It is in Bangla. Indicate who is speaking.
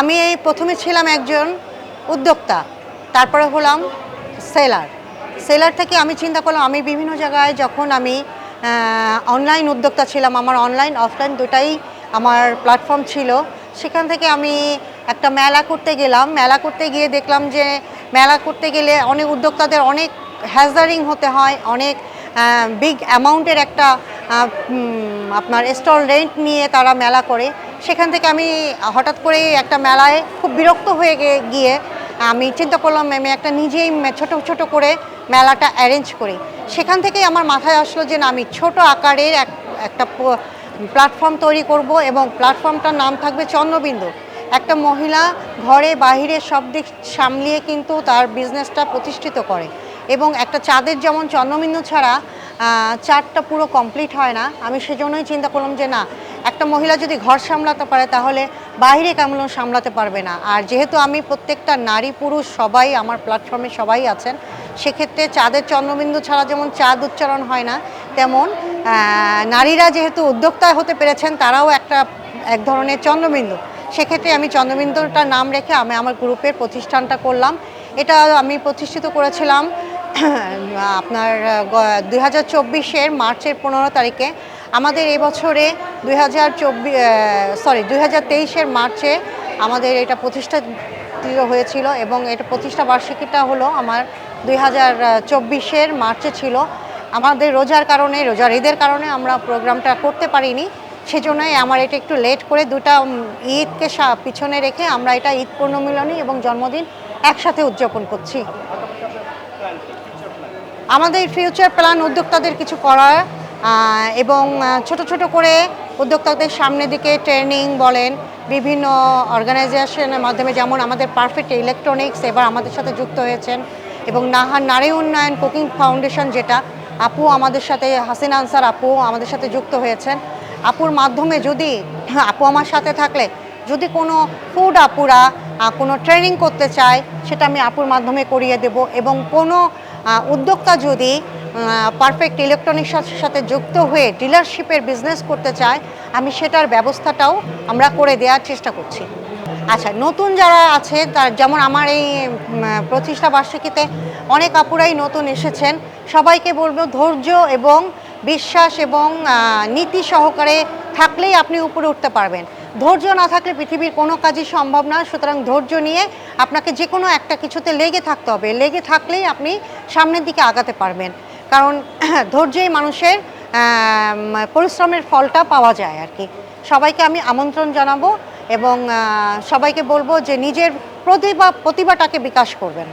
Speaker 1: আমি এই প্রথমে ছিলাম একজন উদ্যোক্তা, তারপরে হলাম সেলার। সেলার থেকে আমি চিন্তা করলাম, আমি বিভিন্ন জায়গায় যখন আমি অনলাইন উদ্যোক্তা ছিলাম, আমার অনলাইন অফলাইন দুটাই আমার প্ল্যাটফর্ম ছিল। সেখান থেকে আমি একটা মেলা করতে গেলাম। মেলা করতে গিয়ে দেখলাম যে, মেলা করতে গেলে অনেক উদ্যোক্তাদের অনেক হ্যাজারিং হতে হয়, অনেক বিগ অ্যামাউন্টের একটা আপনার স্টল রেন্ট নিয়ে তারা মেলা করে। সেখান থেকে আমি হঠাৎ করে একটা মেলায় খুব বিরক্ত হয়ে গিয়ে আমি চিন্তা করলাম আমি একটা নিজেই ছোট ছোট করে মেলাটা অ্যারেঞ্জ করি। সেখান থেকেই আমার মাথায় আসলো যে, না, আমি ছোট আকারের এক, একটা প্ল্যাটফর্ম তৈরি করব এবং প্ল্যাটফর্মটার নাম থাকবে চন্দ্রবিন্দু। একটা মহিলা ঘরে বাহিরে সব দিক সামলিয়ে কিন্তু তার বিজনেসটা প্রতিষ্ঠিত করে এবং একটা চাঁদের যেমন চন্দ্রবিন্দু ছাড়া চাঁদটা পুরো কমপ্লিট হয় না। আমি সেজন্যই চিন্তা করলাম যে না, একটা মহিলা যদি ঘর সামলাতে পারে, তাহলে বাইরে কেমন সামলাতে পারবে না। আর যেহেতু আমি প্রত্যেকটা নারী পুরুষ সবাই, আমার প্ল্যাটফর্মে সবাই আছেন, সেক্ষেত্রে চাঁদের চন্দ্রবিন্দু ছাড়া যেমন চাঁদ উচ্চারণ হয় না, তেমন নারীরা যেহেতু উদ্যোক্তা হতে পেরেছেন, তারাও একটা, এক ধরনের চন্দ্রবিন্দু। সেক্ষেত্রে আমি চন্দ্রবিন্দুটার নাম রেখে আমি আমার গ্রুপের প্রতিষ্ঠানটা করলাম। এটা আমি প্রতিষ্ঠিত করেছিলাম আপনার দুই হাজার চব্বিশের মার্চের পনেরো তারিখে আমাদের এবছরে দুই হাজার চব্বিশ সরি দুই হাজার তেইশের মার্চে আমাদের এটা প্রতিষ্ঠিত হয়েছিল এবং এটা প্রতিষ্ঠা বার্ষিকীটা হলো আমার দুই হাজার চব্বিশের মার্চে ছিল। আমাদের রোজার কারণে, রোজার ঈদের কারণে আমরা প্রোগ্রামটা করতে পারিনি। সেজন্যই আমার এটা একটু লেট করে দুটা ঈদকে পিছনে রেখে আমরা এটা ঈদ পূর্ণমিলনী এবং জন্মদিন একসাথে উদযাপন করছি। আমাদের ফিউচার প্ল্যান উদ্যোক্তাদের কিছু করার এবং ছোট ছোট করে উদ্যোক্তাদের সামনের দিকে ট্রেনিং বলেন, বিভিন্ন অর্গানাইজেশনের মাধ্যমে যেমন আমাদের পারফেক্ট ইলেকট্রনিক্স এবার আমাদের সাথে যুক্ত হয়েছেন, এবং নাহার নারী উন্নয়ন কুকিং ফাউন্ডেশন যেটা, আপু আমাদের সাথে, হাসিন আনসার আপু আমাদের সাথে যুক্ত হয়েছেন। আপুর মাধ্যমে যদি, আপু আমার সাথে থাকলে, যদি কোনো ফুড আপুরা কোনো ট্রেনিং করতে চায়, সেটা আমি আপুর মাধ্যমে করিয়ে দেব এবং কোনো উদ্যোক্তা যদি পারফেক্ট ইলেকট্রনিক্সের সাথে যুক্ত হয়ে ডিলারশিপের বিজনেস করতে চায়, আমি সেটার ব্যবস্থাটাও আমরা করে দেওয়ার চেষ্টা করছি। আচ্ছা নতুন যারা আছে, তার যেমন আমার এই প্রতিষ্ঠা বার্ষিকীতে অনেক আপুরাই নতুন এসেছেন, সবাইকে বলব ধৈর্য এবং বিশ্বাস এবং নীতি সহকারে থাকলেই আপনি উপরে উঠতে পারবেন। ধৈর্য না থাকলে পৃথিবীর কোনো কাজই সম্ভব না। সুতরাং ধৈর্য নিয়ে আপনাকে যে কোনো একটা কিছুতে লেগে থাকতে হবে। লেগে থাকলেই আপনি সামনের দিকে আগাতে পারবেন। কারণ ধৈর্যই মানুষের পরিশ্রমের ফলটা পাওয়া যায় আর কি। সবাইকে আমি আমন্ত্রণ জানাব এবং সবাইকে বলব যে নিজের প্রতিভা, প্রতিভাটাকে বিকাশ করবেন।